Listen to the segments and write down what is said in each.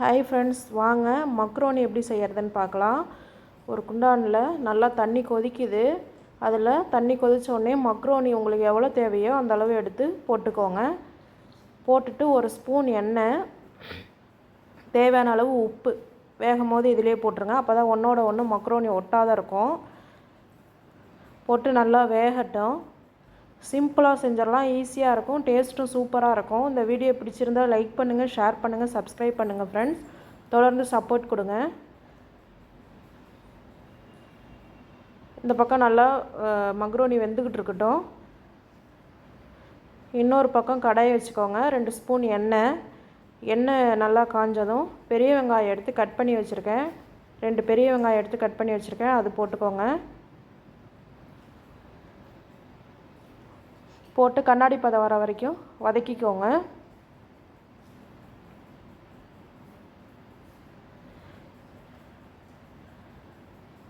Hi friends வாங்க. Macaroni எப்படி செய்கிறதுன்னு பார்க்கலாம். ஒரு குண்டானில் நல்லா தண்ணி கொதிக்குது. அதில் தண்ணி கொதித்தோடனே மக்ரோனி உங்களுக்கு எவ்வளோ தேவையோ அந்த அளவு எடுத்து போட்டுக்கோங்க. போட்டுட்டு ஒரு ஸ்பூன் எண்ணெய் தேவையான அளவு உப்பு. வேகும் போது இதிலே போட்டுருங்க. அப்போ தான் ஒன்றோட ஒன்று மக்ரோனி ஒட்டாத இருக்கும். போட்டு நல்லா வேகட்டும். சிம்பிளாக செஞ்சிடலாம் ஈஸியாக இருக்கும் டேஸ்ட்டும் சூப்பராக இருக்கும். இந்த வீடியோ பிடிச்சிருந்தால் லைக் பண்ணுங்கள் ஷேர் பண்ணுங்கள் சப்ஸ்கிரைப் பண்ணுங்கள் ஃப்ரெண்ட்ஸ் தொடர்ந்து சப்போர்ட் கொடுங்க. இந்த பக்கம் நல்லா மக்ரோனி வெந்துக்கிட்டு இருக்கட்டும். இன்னொரு பக்கம் கடாயை வச்சுக்கோங்க ரெண்டு ஸ்பூன் எண்ணெய். எண்ணெய் நல்லா காஞ்சதும் பெரிய வெங்காயம் எடுத்து கட் பண்ணி வச்சுருக்கேன். ரெண்டு பெரிய வெங்காயம் எடுத்து கட் பண்ணி வச்சுருக்கேன் அது போட்டுக்கோங்க. போட்டு கண்ணாடி பதம் வர வரைக்கும் வதக்கிக்கோங்க.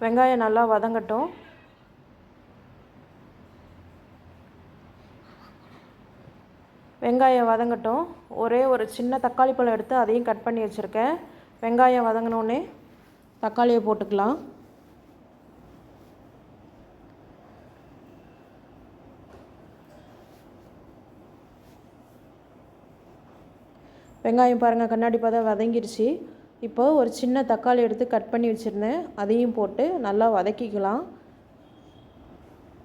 வெங்காயம் நல்லா வதங்கட்டும். வெங்காயம் வதங்கட்டும். ஒரே ஒரு சின்ன தக்காளி பழம் எடுத்து அதையும் கட் பண்ணி வச்சுருக்கேன். வெங்காயம் வதங்கினோடனே தக்காளியை போட்டுக்கலாம். வெங்காயம் பாருங்கள் கண்ணாடி பார்த்தா வதங்கிருச்சு இப்போ ஒரு சின்ன தக்காளி எடுத்து கட் பண்ணி வச்சுருந்தேன். அதையும் போட்டு நல்லா வதக்கிக்கலாம்.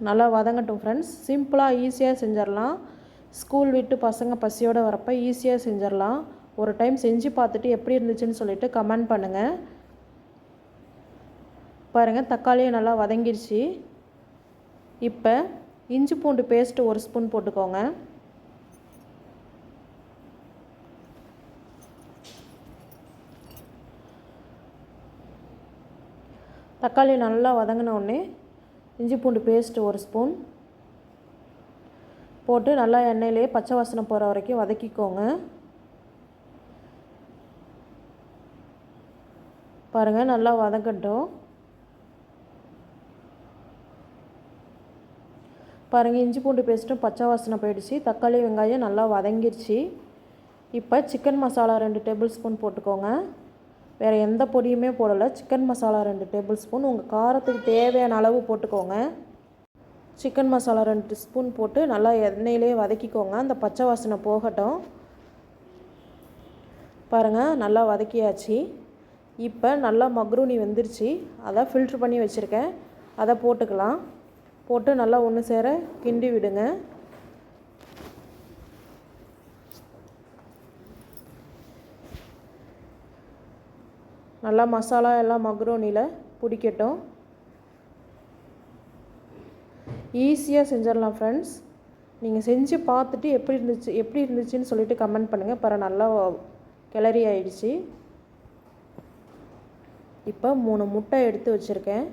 நல்லா வதங்கட்டும் ஃப்ரெண்ட்ஸ் சிம்பிளாக ஈஸியாக செஞ்சிடலாம் ஸ்கூல் விட்டு பசங்க பசியோடு வரப்போ ஈஸியாக செஞ்சிடலாம் ஒரு டைம் செஞ்சு பார்த்துட்டு எப்படி இருந்துச்சுன்னு சொல்லிட்டு கமெண்ட் பண்ணுங்கள் பாருங்கள் தக்காளியும் நல்லா வதங்கிருச்சு இப்போ இஞ்சி பூண்டு பேஸ்ட்டு ஒரு ஸ்பூன் போட்டுக்கோங்க. தக்காளி நல்லா வதங்கினோடனே இஞ்சி பூண்டு பேஸ்ட்டு ஒரு ஸ்பூன் போட்டு நல்லா எண்ணெயிலே பச்சை வாசனை போகிற வரைக்கும் வதக்கிக்கோங்க. பாருங்கள் நல்லா வதங்கட்டும். பாருங்கள் இஞ்சி பூண்டு பேஸ்ட்டும் பச்சை வாசனை போயிடுச்சு. தக்காளி வெங்காயம் நல்லா வதங்கிடுச்சு இப்போ சிக்கன் மசாலா ரெண்டு டேபிள் ஸ்பூன் போட்டுக்கோங்க. வேறு எந்த பொடியுமே போடலை. சிக்கன் மசாலா ரெண்டு டேபிள் ஸ்பூன் உங்கள் காரத்துக்கு தேவையான அளவு போட்டுக்கோங்க. சிக்கன் மசாலா ரெண்டு ஸ்பூன் போட்டு நல்லா எண்ணெயிலே வதக்கிக்கோங்க. அந்த பச்சை வாசனை போகட்டும். பாருங்கள் நல்லா வதக்கியாச்சு. இப்போ நல்லா மக்ரூனி வெந்துருச்சு. அதை ஃபில்ட்ரு பண்ணி வச்சுருக்கேன். அதை போட்டுக்கலாம். போட்டு நல்லா ஒன்று சேர கிண்டி விடுங்க. நல்லா மசாலா எல்லாம் மக்ரோனியில் பிடிக்கட்டும். ஈஸியாக செஞ்சிடலாம் ஃப்ரெண்ட்ஸ் நீங்கள் செஞ்சு பார்த்துட்டு எப்படி இருந்துச்சு எப்படி இருந்துச்சுன்னு சொல்லிட்டு கமெண்ட் பண்ணுங்கள் பர நல்லா கிளறி ஆயிடுச்சு. இப்போ மூணு முட்டை எடுத்து வச்சுருக்கேன்.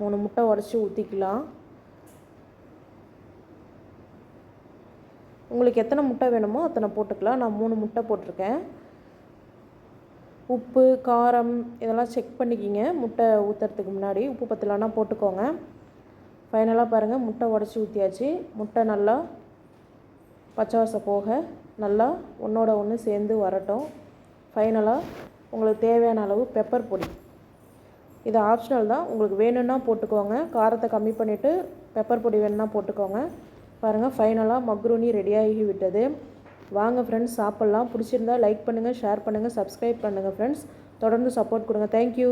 மூணு முட்டை உடச்சி ஊற்றிக்கலாம் உங்களுக்கு எத்தனை முட்டை வேணுமோ அத்தனை போட்டுக்கலாம். நான் மூணு முட்டை போட்டிருக்கேன். உப்பு காரம் இதெல்லாம் செக் பண்ணிக்கிங்க. முட்டை ஊற்றுறதுக்கு முன்னாடி உப்பு பத்தலைன்னா போட்டுக்கோங்க. ஃபைனலாக பாருங்கள் முட்டை உடச்சி ஊற்றியாச்சு முட்டை நல்லா பச்சை வாசம் போக நல்லா ஒன்றோட ஒன்று சேர்ந்து வரட்டும். ஃபைனலாக உங்களுக்கு தேவையான அளவு பெப்பர் பொடி. இது ஆப்ஷனல் தான். உங்களுக்கு வேணும்னா போட்டுக்கோங்க. காரத்தை கம்மி பண்ணிவிட்டு பெப்பர் பொடி வேணும்னா போட்டுக்கோங்க. பாருங்கள் ஃபைனலாக மக்ரூனி ரெடியாகி விட்டது. வாங்க ஃப்ரெண்ட்ஸ் சாப்பிட்லாம். பிடிச்சிருந்தா லைக் பண்ணுங்கள் ஷேர் பண்ணுங்கள் சப்ஸ்கிரைப் பண்ணுங்கள் ஃப்ரெண்ட்ஸ் தொடர்ந்து சப்போர்ட் கொடுங்க. தேங்க்யூ